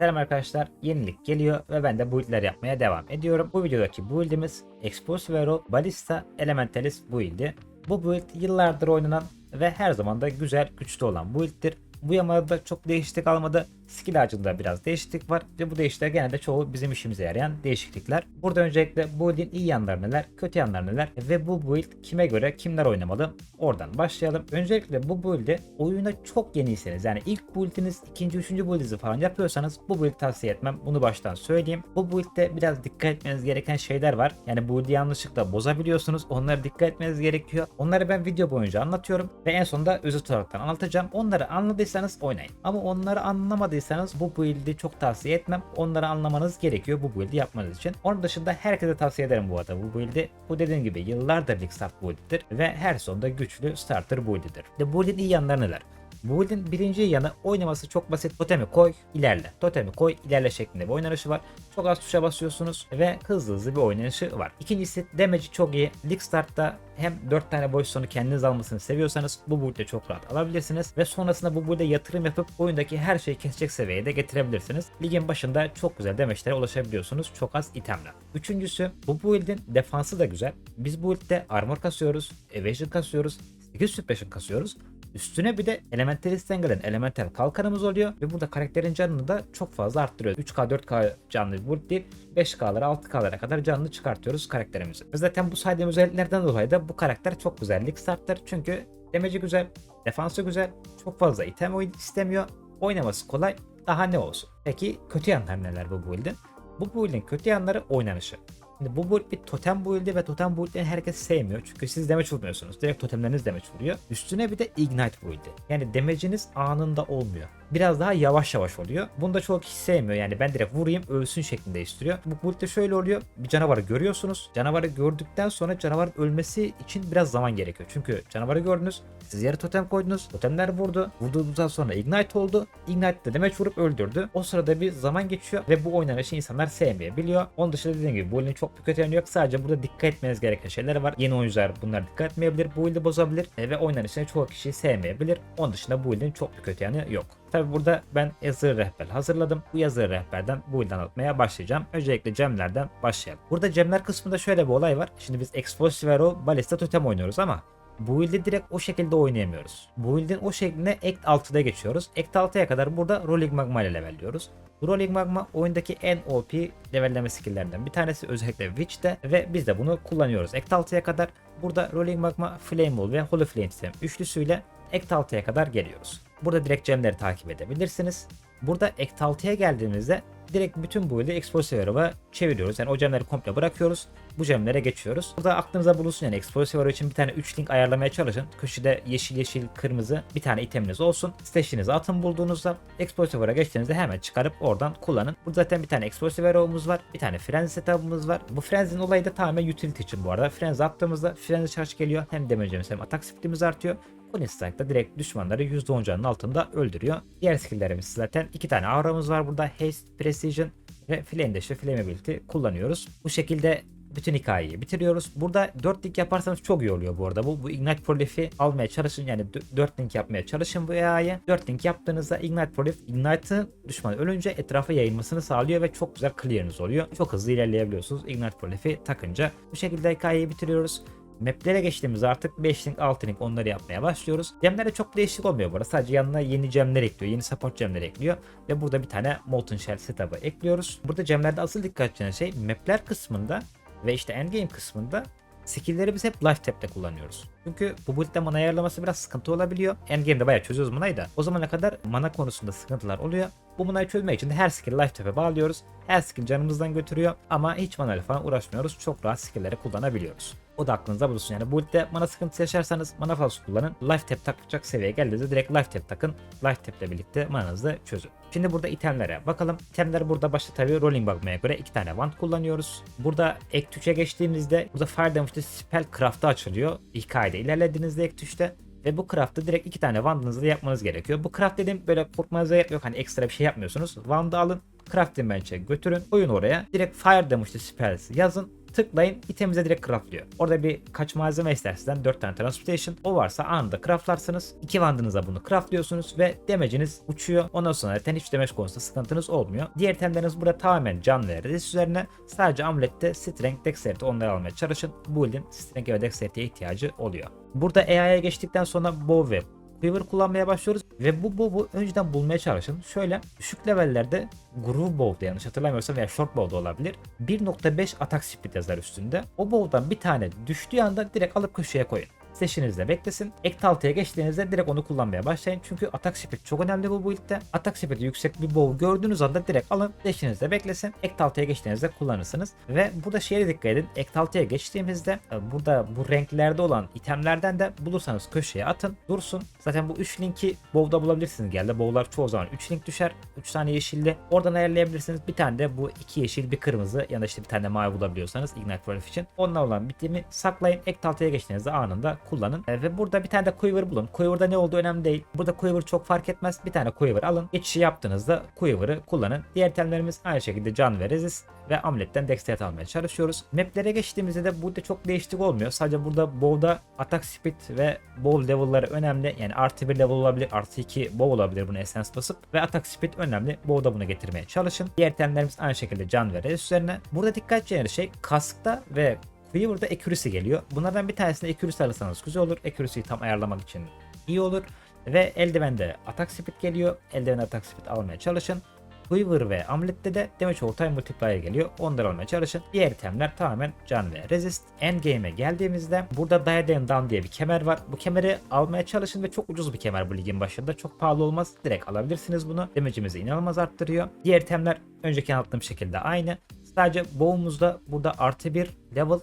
Selam arkadaşlar, yenilik geliyor ve ben de build'ler yapmaya devam ediyorum. Bu videodaki build'imiz Explosivero Ballista Elementalis build'i. Bu build yıllardır oynanan ve her zaman da güzel, güçlü olan build'tir. Bu yamada çok değişiklik almadı. Skill ağacında biraz değişiklik var ve bu değişiklikler genelde çoğu bizim işimize yarayan değişiklikler. Burada öncelikle bu build'in iyi yanları neler, kötü yanları neler ve bu build kime göre kimler oynamalı oradan başlayalım. Öncelikle bu build'i oyuna çok yeniyseniz yani ilk build'iniz, ikinci, üçüncü build'inizi falan yapıyorsanız bu build'i tavsiye etmem. Bunu baştan söyleyeyim. Bu build'de biraz dikkat etmeniz gereken şeyler var. Yani build'i yanlışlıkla bozabiliyorsunuz. Onlara dikkat etmeniz gerekiyor. Onları ben video boyunca anlatıyorum ve en sonunda özet olarak anlatacağım. Onları anladıysanız oynayın. Ama onları anlamadıysanız bu build'i çok tavsiye etmem. Onları anlamanız gerekiyor bu build'i yapmanız için. Onun dışında herkese tavsiye ederim bu arada bu build'i. Bu dediğim gibi yıllardır League Start build'idir ve her sonunda güçlü starter build'idir. De build'in iyi yanları neler? Bu build'in birinci yanı oynaması çok basit. Totemi koy, ilerle. Totemi koy, ilerle şeklinde bir oynanışı var. Çok az tuşa basıyorsunuz ve hızlı hızlı bir oynanışı var. İkincisi damage'i çok iyi. League Start'ta hem 4 tane boş sonu kendiniz almasını seviyorsanız bu build'de çok rahat alabilirsiniz. Ve sonrasında bu build'e yatırım yapıp oyundaki her şeyi kesecek seviyeye de getirebilirsiniz. Ligin başında çok güzel damage'lere ulaşabiliyorsunuz. Çok az itemle. Üçüncüsü bu build'in defansı da güzel. Biz bu build'de armor kasıyoruz, evasion kasıyoruz, 8 suppression kasıyoruz. Üstüne bir de Elementalist'ten gelen Elemental kalkanımız oluyor ve burada karakterin canını da çok fazla arttırıyor. 3K 4K canlı build değil 5K'lara 6K'lara kadar canlı çıkartıyoruz karakterimizi. Zaten bu saydığım özelliklerden dolayı da bu karakter çok güzellik startlar çünkü demeci güzel, defansı güzel, çok fazla item istemiyor, oynaması kolay, daha ne olsun. Peki kötü yanlar neler bu build'in? Bu build'in kötü yanları oynanışı. Şimdi bu build bir totem build'i ve totem build'leri herkes sevmiyor. Çünkü siz damage vurmuyorsunuz. Direkt totemleriniz damage vuruyor. Üstüne bir de ignite build'i. Yani damage'iniz anında olmuyor. Biraz daha yavaş yavaş oluyor. Bunu da çoğu kişi sevmiyor. Yani ben direkt vurayım ölsün şeklinde istiyor. Bu build'de şöyle oluyor. Bir canavarı görüyorsunuz. Canavarı gördükten sonra canavarın ölmesi için biraz zaman gerekiyor. Çünkü canavarı gördünüz. Siz yere totem koydunuz. Totemler vurdu. Vurduğunuzdan sonra ignite oldu. Ignite de damage vurup öldürdü. O sırada bir zaman geçiyor ve bu oynanışı insanlar sevmeyebiliyor. Onun dışında dediğim gibi bu oyunun çok bir kötü yanı yok. Sadece burada dikkat etmeniz gereken şeyler var. Yeni oyuncular bunlar dikkat etmeyebilir. Bu build'i bozabilir ve oynanışını çoğu kişi sevmeyebilir. Onun dışında bu build'in çok bir kötü yanı yok. Tabi burada ben yazılı rehber hazırladım. Bu yazılı rehberden bu build'i anlatmaya başlayacağım. Öncelikle gemlerden başlayalım. Burada gemler kısmında şöyle bir olay var. Şimdi biz Explosivero Ballista Totem oynuyoruz ama bu build'i direkt o şekilde oynayamıyoruz. Bu build'in o şekline Act 6'da geçiyoruz. Act 6'ya kadar burada Rolling Magma ile levelliyoruz. Rolling Magma oyundaki en OP levelleme skill'lerinden bir tanesi özellikle Witch'te ve biz de bunu kullanıyoruz. Act 6'ya kadar burada Rolling Magma, Flame Wall ve Holy Flame sistem üçlüsüyle Act 6'ya kadar geliyoruz. Burada direkt gemleri takip edebilirsiniz. Burada Act 6'ya geldiğimizde direkt bütün bu build'i Explosive çeviriyoruz. Yani o gemleri komple bırakıyoruz. Bu gemlere geçiyoruz. Burada aklınıza bulunsun yani Explosive için bir tane 3 link ayarlamaya çalışın. Köşede yeşil yeşil kırmızı bir tane iteminiz olsun. Stash'inizi atın bulduğunuzda Explosive'a geçtiğinizde hemen çıkarıp oradan kullanın. Burada zaten bir tane Explosive Arrow'umuz var. Bir tane Frenzy setup'ımız var. Bu Frenzy'nin olayı da tamamen utility için bu arada. Frenzy attığımızda Frenzy charge geliyor. Hem damage'imiz hem atak speed'imiz artıyor. Queen Strike'da direkt düşmanları %10 canın altında öldürüyor. Diğer skill'lerimiz zaten iki tane auramız var burada. Haste, Precision ve Flame Dash ve Flame Ability kullanıyoruz. Bu şekilde bütün hikayeyi bitiriyoruz. Burada 4 link yaparsanız çok iyi oluyor bu arada. Bu, bu Ignite Prolif'i almaya çalışın. Yani 4 link yapmaya çalışın bu AI'ye. 4 link yaptığınızda Ignite Prolif, Ignite'ın düşman ölünce etrafa yayılmasını sağlıyor ve çok güzel clear'ınız oluyor. Çok hızlı ilerleyebiliyorsunuz Ignite Prolif'i takınca. Bu şekilde hikayeyi bitiriyoruz. Maplere geçtiğimizde artık 5 link 6 link onları yapmaya başlıyoruz. Gemlere çok değişik olmuyor bu arada. Sadece yanına yeni gemler ekliyor. Yeni support gemler ekliyor. Ve burada bir tane Molten Shell setup'ı ekliyoruz. Burada gemlerde asıl dikkat çeken şey mapler kısmında ve işte endgame kısmında skill'leri biz hep life tap'te kullanıyoruz. Çünkü bu build'de mana ayarlaması biraz sıkıntı olabiliyor. Endgame'de bayağı çözüyoruz manayı da. O zamana kadar mana konusunda sıkıntılar oluyor. Bu manayı çözmek için de her skill life tap'e bağlıyoruz. Her skill canımızdan götürüyor ama hiç mana falan uğraşmıyoruz. Çok rahat skill'leri kullanabiliyoruz. O da aklınızda bulunsun yani. Bu build'de mana sıkıntısı yaşarsanız mana fazla kullanın. Life tap takacak seviyeye geldiğinizde direkt life tap takın. Life tap ile birlikte mananızı çözün. Şimdi burada itemlere bakalım. İtemler burada başta tabii Rolling Bagma'ya göre iki tane wand kullanıyoruz. Burada Act 3'e geçtiğimizde burada Fire Damage'de Spell Craft'ı açılıyor. Hikayede ilerlediğinizde Act 3'te ve bu craft'ı direkt iki tane wand'ınızla yapmanız gerekiyor. Bu craft dediğim böyle korkmanıza gerek yok. Hani ekstra bir şey yapmıyorsunuz. Wand'ı alın. Crafting Bench'e götürün. Koyun oraya. Direkt Fire Damage'de Spells yazın. Tıklayın itemize direkt craftlıyor. Orada bir kaç malzeme ister sizden 4 tane transportation. O varsa anında craftlarsınız. İki wandınıza bunu craftlıyorsunuz ve demeciniz uçuyor. Ondan sonra zaten hiç damage konusunda sıkıntınız olmuyor. Diğer itemleriniz burada tamamen can ve resist üzerine. Sadece amulette strength, dexterity onları almaya çalışın. Bu build'in strength ve dexterity'ye ihtiyacı oluyor. Burada AI'ya geçtikten sonra bow ve Quiver kullanmaya başlıyoruz ve bu bow'u önceden bulmaya çalışın. Şöyle düşük levellerde Groove Bow'da yanlış hatırlamıyorsam veya Short Bow'da olabilir. 1.5 atak speed yazar üstünde. O bow'dan bir tane düştüğü anda direkt alıp köşeye koyun. Seçinizde beklesin. 6'ya geçtiğinizde direkt onu kullanmaya başlayın. Çünkü atak speed çok önemli bu build'de. Atak speed'i yüksek bir bow gördüğünüz anda direkt alın. Seçinizde beklesin. 6'ya geçtiğinizde kullanırsınız. Ve burada şeye dikkat edin. 6'ya geçtiğimizde e, burada bu renklerde olan itemlerden de bulursanız köşeye atın. Dursun. Zaten bu 3 linki bow'da bulabilirsiniz. Geldi bow'lar çoğu zaman 3 link düşer. 3 tane yeşilli. Oradan ayarlayabilirsiniz. Bir tane de bu iki yeşil bir kırmızı ya da işte bir tane mavi bulabiliyorsanız Ignite Wolf için. Onunla olan bitimi saklayın. Act 6'ya geçtiğinizde anında kullanın. E, ve burada bir tane de Quiver bulun. Quiver'da ne olduğu önemli değil. Burada Quiver çok fark etmez. Bir tane Quiver alın. Geçişi yaptığınızda Quiver'ı kullanın. Diğer itemlerimiz aynı şekilde can ve resist ve amuletten dexterity almaya çalışıyoruz. Maplere geçtiğimizde de burada çok değişiklik olmuyor. Sadece burada bow'da atak speed ve bow level'ları önemli. Yani artı 1 level olabilir, artı 2 bow olabilir bunu essence basıp ve atak speed önemli. Bow'da bunu getirmeye çalışın. Diğer itemlerimiz aynı şekilde can ve resist üzerine. Burada dikkat edeceğiniz şey kaskta ve Weaver'da accuracy geliyor. Bunlardan bir tanesini accuracy alırsanız güzel olur. Accuracy'yi tam ayarlamak için iyi olur. Ve eldivende atak speed geliyor. Eldivende atak speed almaya çalışın. Weaver ve Amulet'te de damage time multiplier geliyor. Onları almaya çalışın. Diğer itemler tamamen can ve resist. Endgame'e geldiğimizde burada Diadem Down diye bir kemer var. Bu kemeri almaya çalışın ve çok ucuz bir kemer bu ligin başında. Çok pahalı olmaz. Direkt alabilirsiniz bunu. Damage'imizi inanılmaz arttırıyor. Diğer itemler önceki anlattığım şekilde aynı. Sadece bow'umuzda burada artı bir level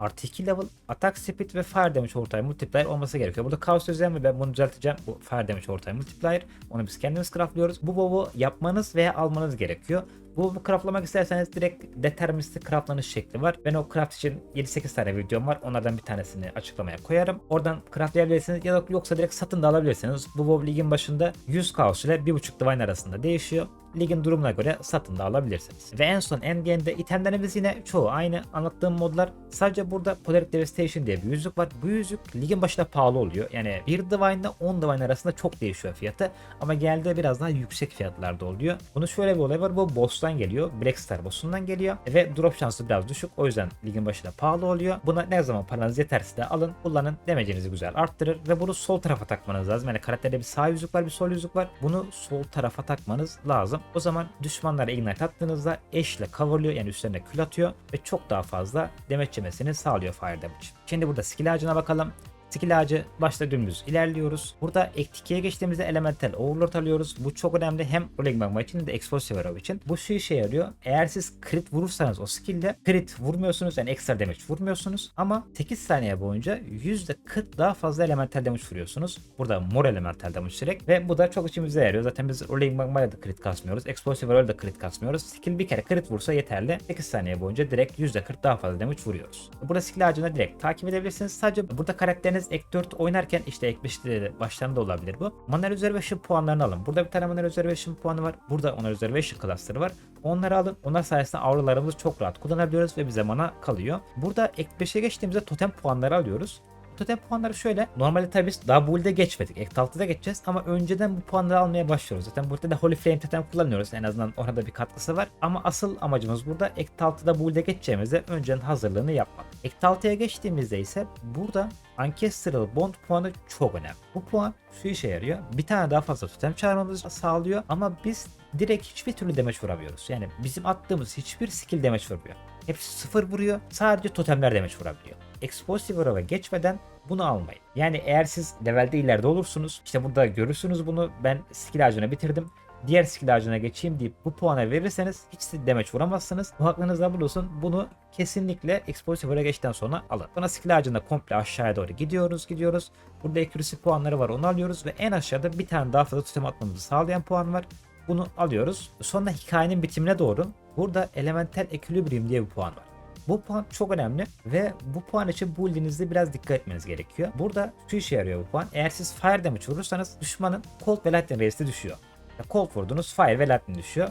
artı 2 level attack speed ve fire damage ortay multiplier olması gerekiyor. Burada kaos özel ve ben bunu düzelteceğim. Bu fire damage ortay multiplier. Onu biz kendimiz craftlıyoruz. Bu bow'u yapmanız veya almanız gerekiyor. Bu, craftlamak isterseniz direkt deterministik craftlanış şekli var. Ben o craft için 7-8 tane videom var. Onlardan bir tanesini açıklamaya koyarım. Oradan craftlayabilirsiniz ya da yoksa direkt satın da alabilirsiniz. Bu WoW ligin başında 100 kaos ile 1.5 divine arasında değişiyor. Ligin durumuna göre satın da alabilirsiniz. Ve en son endgame'de itemlerimiz yine çoğu aynı. Anlattığım modlar sadece burada Polaric Devastation diye bir yüzük var. Bu yüzük ligin başında pahalı oluyor. Yani 1 divine ile 10 divine arasında çok değişiyor fiyatı. Ama geldiğinde biraz daha yüksek fiyatlarda oluyor. Bunun şöyle bir olay var. Bu boss'tan geliyor. Black Star boss'undan geliyor. Ve drop şansı biraz düşük. O yüzden ligin başında pahalı oluyor. Buna ne zaman paranız yeterse de alın. Kullanın. Demecinizi güzel arttırır. Ve bunu sol tarafa takmanız lazım. Yani karakterde bir sağ yüzük var bir sol yüzük var. Bunu sol tarafa takmanız lazım. O zaman düşmanlara ignite attığınızda eşle coverlıyor. Yani üstlerine kül atıyor. Ve çok daha fazla damage yemesini sağlıyor fire damage. Şimdi burada skill ağacına bakalım. Skill ağacı başta dümdüz ilerliyoruz. Burada ek 2'ye geçtiğimizde elemental overlord alıyoruz. Bu çok önemli hem rolling magma için de explosive arrow için. Bu şu işe yarıyor. Eğer siz crit vurursanız o skill'de crit vurmuyorsunuz yani ekstra damage vurmuyorsunuz ama 8 saniye boyunca %40 daha fazla elemental damage vuruyorsunuz. Burada mor elemental damage direkt ve bu da çok içimize yarıyor. Zaten biz rolling magma'ya da crit kasmıyoruz. Explosive arrow'da da crit kasmıyoruz. Skill bir kere crit vursa yeterli. 8 saniye boyunca direkt %40 daha fazla damage vuruyoruz. Burada skill ağacını direkt takip edebilirsiniz. Sadece burada karakteriniz ek 4 oynarken işte ek 5'te de başlarında olabilir bu. Mana Reservation puanlarını alın. Burada bir tane Mana Reservation puanı var. Burada Mana Reservation cluster'ı var. Onları alın. Onlar sayesinde auralarımızı çok rahat kullanabiliyoruz ve bize mana kalıyor. Burada ek 5'e geçtiğimizde totem puanları alıyoruz. Totem puanları şöyle. Normalde tabii biz daha build'e geçmedik. 6'da geçeceğiz ama önceden bu puanları almaya başlıyoruz. Zaten burada da Holy Flame totem kullanıyoruz. En azından orada bir katkısı var. Ama asıl amacımız burada 6'da build'e geçeceğimizde önceden hazırlığını yapmak. 6'ya geçtiğimizde ise burada Ancestral Bond puanı çok önemli. Bu puan şu işe yarıyor. Bir tane daha fazla totem çağırmamızı sağlıyor ama biz direkt hiçbir türlü damage vuramıyoruz. Yani bizim attığımız hiçbir skill damage vurmuyor. Hepsi sıfır vuruyor. Sadece totemler damage vurabiliyor. Explosive Arrow'a geçmeden bunu almayın. Yani eğer siz levelde ileride olursunuz. işte burada görürsünüz bunu. Ben skill ağacını bitirdim. Diğer skill ağacına geçeyim deyip bu puana verirseniz hiç damage vuramazsınız. Bu aklınızda bulunsun. Bunu kesinlikle Explosive Arrow'a geçtikten sonra alın. Sonra skill ağacında komple aşağıya doğru gidiyoruz gidiyoruz. Burada accuracy puanları var onu alıyoruz ve en aşağıda bir tane daha fazla totem atmamızı sağlayan puan var. Bunu alıyoruz. Sonra hikayenin bitimine doğru burada Elemental Equilibrium diye bir puan var. Bu puan çok önemli ve bu puan için build'inizde biraz dikkat etmeniz gerekiyor. Burada şu işe yarıyor bu puan. Eğer siz fire damage vurursanız düşmanın cold ve lightning race'i düşüyor. Ya cold vurdunuz fire ve lightning düşüyor.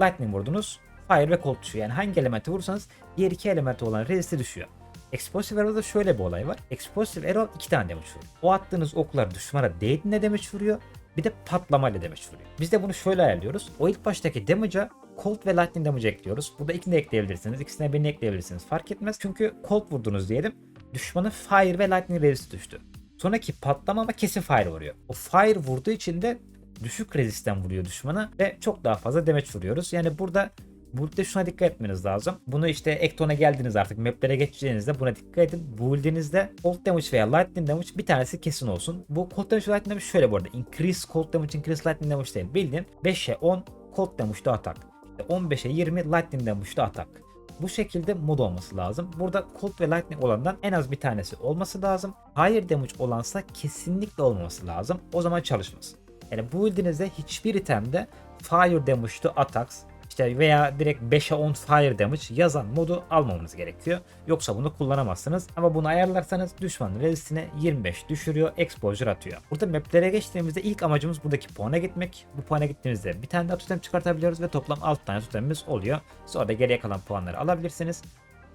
Lightning vurdunuz fire ve cold düşüyor. Yani hangi elementi vurursanız diğer iki elementi olan resisti düşüyor. Explosive Arrow'da şöyle bir olay var. Explosive Arrow iki tane damage vuruyor. O attığınız oklar düşmana değdiğinde damage vuruyor. Bir de patlamayla damage vuruyor. Biz de bunu şöyle ayarlıyoruz. O ilk baştaki damage'a Cold ve Lightning damage ekliyoruz. Burada ikini de ekleyebilirsiniz. İkisine birini ekleyebilirsiniz. Fark etmez. Çünkü Cold vurdunuz diyelim. Düşmanın Fire ve Lightning resist düştü. Sonraki patlama ama kesin Fire vuruyor. O Fire vurduğu için de düşük resisten vuruyor düşmana ve çok daha fazla damage vuruyoruz. Yani burada Build'de şuna dikkat etmeniz lazım. Bunu işte Ekton'a geldiniz artık maplere geçeceğinizde buna dikkat edin. Build'inizde Cold Damage veya Lightning Damage bir tanesi kesin olsun. Bu Cold Damage ve Lightning Damage şöyle bu arada. Increase Cold Damage, Increase Lightning Damage değil. Bildiğin 5'e 10 Cold Damage'da atak. 15'e 20 Lightning Damage'da atak. Bu şekilde mod olması lazım. Burada Cold ve Lightning olandan en az bir tanesi olması lazım. Higher Damage olansa kesinlikle olmaması lazım. O zaman çalışmaz. Yani bu build'inizde hiçbir itemde Fire Damage'da attacks işte veya direkt 5'e 10 fire damage yazan modu almamanız gerekiyor. Yoksa bunu kullanamazsınız. Ama bunu ayarlarsanız düşmanın resistine 25 düşürüyor, exposure atıyor. Burada maplere geçtiğimizde ilk amacımız buradaki puana gitmek. Bu puana gittiğimizde bir tane daha totem çıkartabiliyoruz ve toplam 6 tane totemimiz oluyor. Sonra da geriye kalan puanları alabilirsiniz.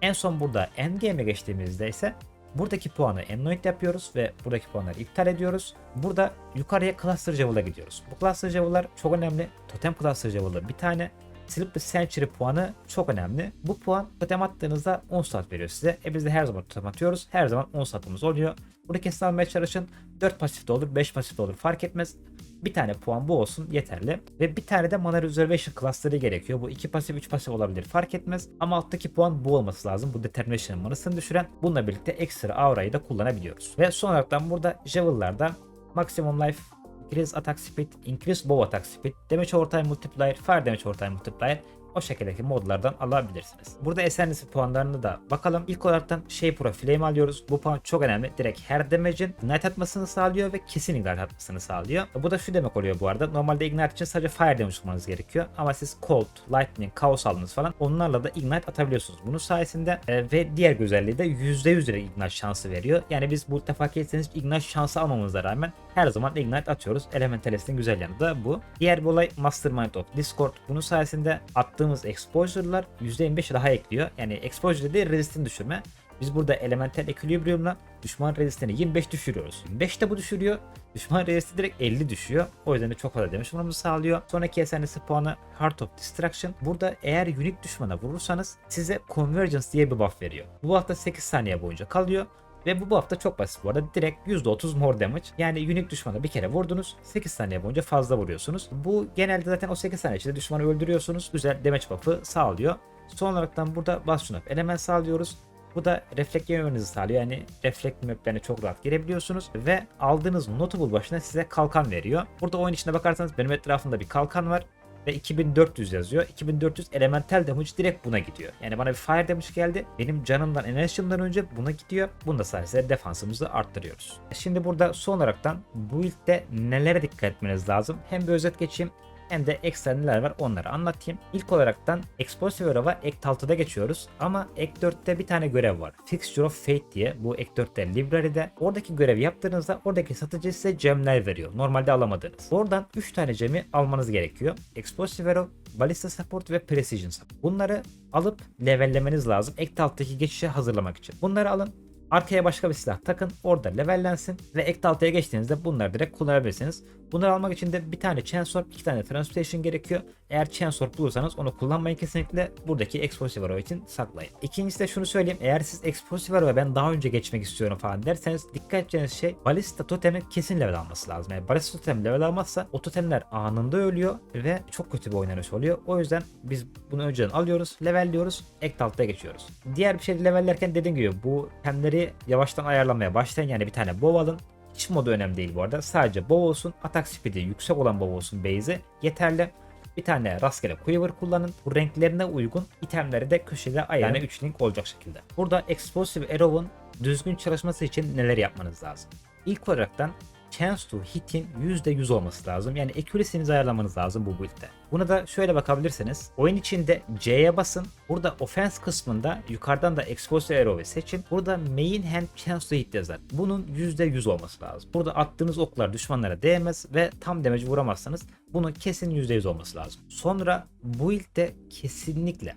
En son burada endgame'e geçtiğimizde ise Buradaki puanı Ennoid yapıyoruz ve buradaki puanları iptal ediyoruz. Burada yukarıya Cluster Javel'a gidiyoruz. Bu Cluster Javel'lar çok önemli. Totem Cluster Javel'ı bir tane. The Century puanı çok önemli. Bu puan totem attığınızda 10 saat veriyor size. E biz de her zaman totem atıyoruz. Her zaman 10 saatimiz oluyor. Burada kesin almaya çalışın. 4 pasif de olur, 5 pasif de olur fark etmez. Bir tane puan bu olsun yeterli. Ve bir tane de Mana Reservation cluster'ı gerekiyor. Bu 2 pasif 3 pasif olabilir fark etmez. Ama alttaki puan bu olması lazım. Bu Determination'ın manasını düşüren. Bununla birlikte ekstra aura'yı da kullanabiliyoruz. Ve son olarak burada Javel'larda Maximum Life Increase Attack Speed, Increase Bow Attack Speed, Damage Over Time Multiplier, Fire Damage Over Time Multiplier o şekildeki modlardan alabilirsiniz. Burada esenlisi puanlarını da bakalım. İlk olaraktan şey pro flame alıyoruz. Bu puan çok önemli. Direkt her damage'in ignite atmasını sağlıyor ve kesin ignite atmasını sağlıyor. Bu da şu demek oluyor bu arada. Normalde ignite için sadece fire damage tutmanız gerekiyor. Ama siz cold, lightning, chaos aldınız falan. Onlarla da ignite atabiliyorsunuz. Bunun sayesinde e, ve diğer güzelliği de %100 direkt ignite şansı veriyor. Yani biz bu defa etseniz ignite şansı almamıza rağmen her zaman ignite atıyoruz. Elementalist'in güzel yanı da bu. Diğer bir olay Mastermind of Discord. Bunun sayesinde attığımız exposure'lar %25 daha ekliyor. Yani exposure dediği resistini düşürme. Biz burada elemental equilibrium'la düşman resistini 25 düşürüyoruz. 25 de bu düşürüyor. Düşman resisti direkt 50 düşüyor. O yüzden de çok fazla damage vurmamızı sağlıyor. Sonraki esenlisi puanı Heart of Destruction. Burada eğer unique düşmana vurursanız size Convergence diye bir buff veriyor. Bu buff da 8 saniye boyunca kalıyor. Ve bu buff da çok basit bu arada. Direkt %30 more damage. Yani unique düşmana bir kere vurdunuz. 8 saniye boyunca fazla vuruyorsunuz. Bu genelde zaten o 8 saniye içinde düşmanı öldürüyorsunuz. Güzel damage buff'ı sağlıyor. Son olaraktan burada Bastion of Element sağlıyoruz. Bu da reflekt yememenizi sağlıyor. Yani reflekt maplerine çok rahat girebiliyorsunuz. Ve aldığınız notable başına size kalkan veriyor. Burada oyun içine bakarsanız benim etrafımda bir kalkan var ve 2400 yazıyor. 2400 elemental damage direkt buna gidiyor. Yani bana bir fire damage geldi. Benim canımdan enerjimden önce buna gidiyor. Bunda sayesinde defansımızı arttırıyoruz. Şimdi burada son olaraktan build'de nelere dikkat etmeniz lazım? Hem bir özet geçeyim hem de ekstra neler var onları anlatayım. İlk olaraktan Explosive Arrow'a Act 6'da geçiyoruz ama Act 4'te bir tane görev var. Fixture of Fate diye bu Act 4'te library'de. Oradaki görevi yaptığınızda oradaki satıcı size gemler veriyor. Normalde alamadığınız. Oradan 3 tane gemi almanız gerekiyor. Explosive Arrow, Ballista Support ve Precision Support. Bunları alıp levellemeniz lazım. Act 6'daki geçişe hazırlamak için. Bunları alın. Arkaya başka bir silah takın. Orada levellensin. Ve Act 6'ya geçtiğinizde bunları direkt kullanabilirsiniz. Bunları almak için de bir tane Chainsaw, iki tane Transportation gerekiyor. Eğer Chainsaw bulursanız onu kullanmayın kesinlikle. Buradaki Explosive Arrow için saklayın. İkincisi de şunu söyleyeyim. Eğer siz Explosive Arrow'a ben daha önce geçmek istiyorum falan derseniz dikkat edeceğiniz şey Ballista totemin kesin level alması lazım. Yani Ballista totem level almazsa o totemler anında ölüyor ve çok kötü bir oynanış oluyor. O yüzden biz bunu önceden alıyoruz, levelliyoruz, Act 6'ya geçiyoruz. Diğer bir şey levellerken dediğim gibi bu kendileri yavaştan ayarlamaya başlayın. Yani bir tane bow alın. Hiç modu önemli değil bu arada. Sadece bow olsun. Atak speed'i yüksek olan bow olsun base'i. Yeterli. Bir tane rastgele quiver kullanın. Bu renklerine uygun itemleri de köşede ayağına yani 3 link olacak şekilde. Burada Explosive Arrow'un düzgün çalışması için neler yapmanız lazım? İlk olaraktan chance to hit'in %100 olması lazım. Yani accuracy'nizi ayarlamanız lazım bu build'de. Buna da şöyle bakabilirsiniz. Oyun içinde C'ye basın. Burada offense kısmında yukarıdan da explosive arrow'u seçin. Burada main hand chance to hit yazar. Bunun %100 olması lazım. Burada attığınız oklar düşmanlara değmez ve tam damage vuramazsanız bunun kesin %100 olması lazım. Sonra bu build'de kesinlikle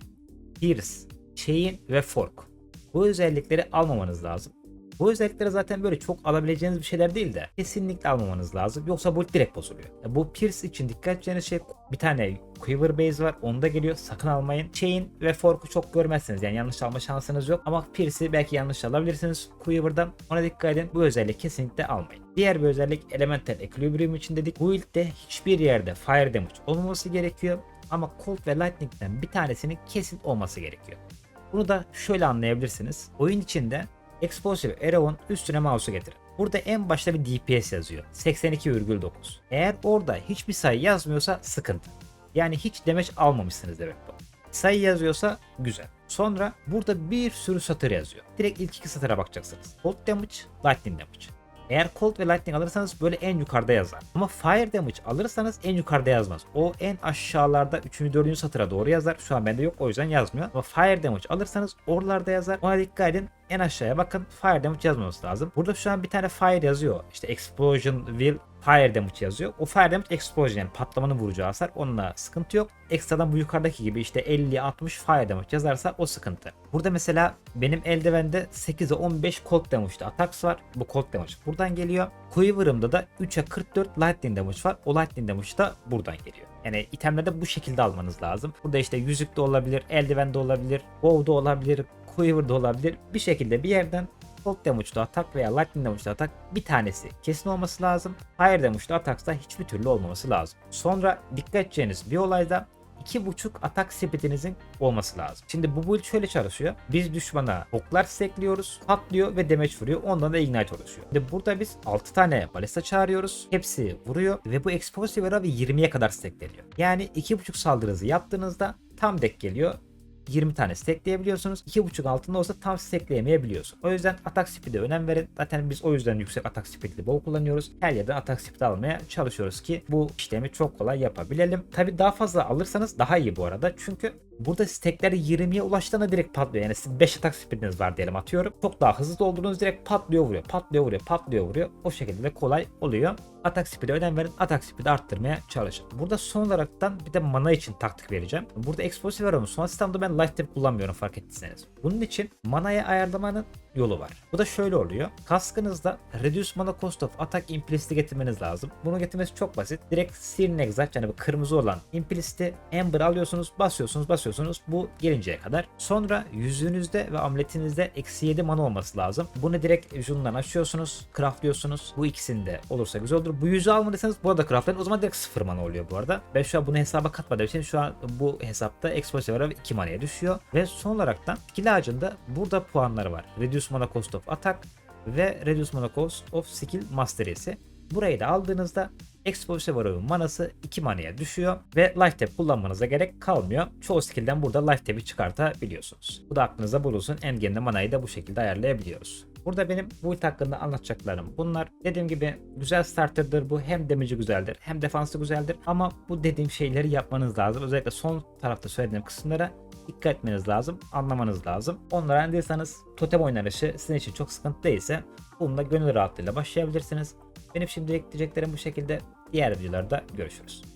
Pierce, Chain ve Fork. Bu özellikleri almamanız lazım. Bu özellikleri zaten böyle çok alabileceğiniz bir şeyler değil de kesinlikle almamanız lazım. Yoksa bu direkt bozuluyor. Bu Pierce için dikkat edeceğiniz şey bir tane Quiver Base var. Onda geliyor. Sakın almayın. Chain ve Fork'u çok görmezsiniz. Yani yanlış alma şansınız yok. Ama Pierce'i belki yanlış alabilirsiniz Quiver'dan. Ona dikkat edin. Bu özelliği kesinlikle almayın. Diğer bir özellik Elemental Equilibrium için dedik. Bu ilde hiçbir yerde Fire Damage olmaması gerekiyor. Ama Cold ve Lightning'den bir tanesinin kesin olması gerekiyor. Bunu da şöyle anlayabilirsiniz. Oyun içinde Explosive Arrow'un üstüne mouse'u getirin. Burada en başta bir DPS yazıyor. 82,9. Eğer orada hiçbir sayı yazmıyorsa sıkıntı. Yani hiç damage almamışsınız demek bu. Sayı yazıyorsa güzel. Sonra burada bir sürü satır yazıyor. Direkt ilk iki satıra bakacaksınız. Cold damage, lightning damage. Eğer Cold ve Lightning alırsanız böyle en yukarıda yazar. Ama Fire Damage alırsanız en yukarıda yazmaz. O en aşağılarda 3. 4. satıra doğru yazar. Şu an bende yok o yüzden yazmıyor. Ama Fire Damage alırsanız oralarda yazar. Ona dikkat edin. En aşağıya bakın. Fire Damage yazmaması lazım. Burada şu an bir tane Fire yazıyor. İşte Explosion will Fire Damage yazıyor. O Fire Damage Explosion yani patlamanın vuracağı hasar. Onunla sıkıntı yok. Ekstradan bu yukarıdaki gibi işte 50-60 Fire Damage yazarsa o sıkıntı. Burada mesela benim eldivende 8'e 15 Cold Damage'da attacks var. Bu Cold Damage buradan geliyor. Quiver'ımda da 3'e 44 Lightning Damage var. O Lightning Damage da buradan geliyor. Yani itemlerde bu şekilde almanız lazım. Burada işte yüzük de olabilir, eldiven de olabilir, bow da olabilir, quiver da olabilir. Bir şekilde bir yerden Cold Damage'da atak veya Lightning Damage'da atak bir tanesi kesin olması lazım. Fire Damage'da ataksa hiçbir türlü olmaması lazım. Sonra dikkat edeceğiniz bir olayda 2.5 atak speedinizin olması lazım. Şimdi bu build şöyle çalışıyor. Biz düşmana oklar stekliyoruz, patlıyor ve damage vuruyor. Ondan da ignite oluşuyor. Şimdi burada biz 6 tane balista çağırıyoruz. Hepsi vuruyor ve bu explosive arrow 20'ye kadar stekleniyor. Yani 2.5 saldırınızı yaptığınızda tam dek geliyor. 20 tane stackleyebiliyorsunuz. 2.5 altında olsa tam stackleyemeyebiliyorsun. O yüzden atak speed'e önem verin. Zaten biz o yüzden yüksek atak speed'li bow kullanıyoruz. Her yerden atak speed almaya çalışıyoruz ki bu işlemi çok kolay yapabilelim. Tabi daha fazla alırsanız daha iyi bu arada. Çünkü burada stackler 20'ye ulaştığında direkt patlıyor. Yani sizin 5 atak speediniz var diyelim atıyorum. Çok daha hızlı doldurduğunuz direkt patlıyor vuruyor. Patlıyor vuruyor. Patlıyor vuruyor. O şekilde de kolay oluyor. Atak speed'e önem verin. Atak speed'i arttırmaya çalışın. Burada son olaraktan bir de mana için taktik vereceğim. Burada explosive arrow'un son sistemde ben light tap kullanmıyorum fark ettiyseniz. Bunun için manaya ayarlamanın yolu var. Bu da şöyle oluyor. Kaskınızda Reduce Mana Cost of Attack Implicit'i getirmeniz lazım. Bunu getirmesi çok basit. Direkt Searing Exact yani bu kırmızı olan Implicit'i Ember alıyorsunuz, basıyorsunuz, basıyorsunuz. Bu gelinceye kadar. Sonra yüzüğünüzde ve amuletinizde eksi 7 mana olması lazım. Bunu direkt yüzünden açıyorsunuz, craftlıyorsunuz. Bu ikisinde olursa güzel olur. Bu yüzüğü almadıysanız bu arada craftlayın. O zaman direkt 0 mana oluyor bu arada. Ben şu an bunu hesaba katmadığım için şu an bu hesapta Explosive Arrow 2 manaya düşüyor. Ve son olaraktan skill ağacında burada puanları var. Reduce Mana Cost of Attack ve Reduce Mana Cost of Skill Mastery'si. Burayı da aldığınızda Explosive Arrow'un manası 2 manaya düşüyor ve Life Tap kullanmanıza gerek kalmıyor. Çoğu skill'den burada Life Tap'i çıkartabiliyorsunuz. Bu da aklınıza bulunsun. Endgame'de manayı da bu şekilde ayarlayabiliyoruz. Burada benim build hakkında anlatacaklarım bunlar. Dediğim gibi güzel starterdır bu. Hem damage'i güzeldir hem defansı güzeldir. Ama bu dediğim şeyleri yapmanız lazım. Özellikle son tarafta söylediğim kısımlara dikkat etmeniz lazım. Anlamanız lazım. Onları öğrendiyseniz totem oynanışı sizin için çok sıkıntı değilse bununla gönül rahatlığıyla başlayabilirsiniz. Benim şimdilik diyeceklerim bu şekilde. Diğer videolarda görüşürüz.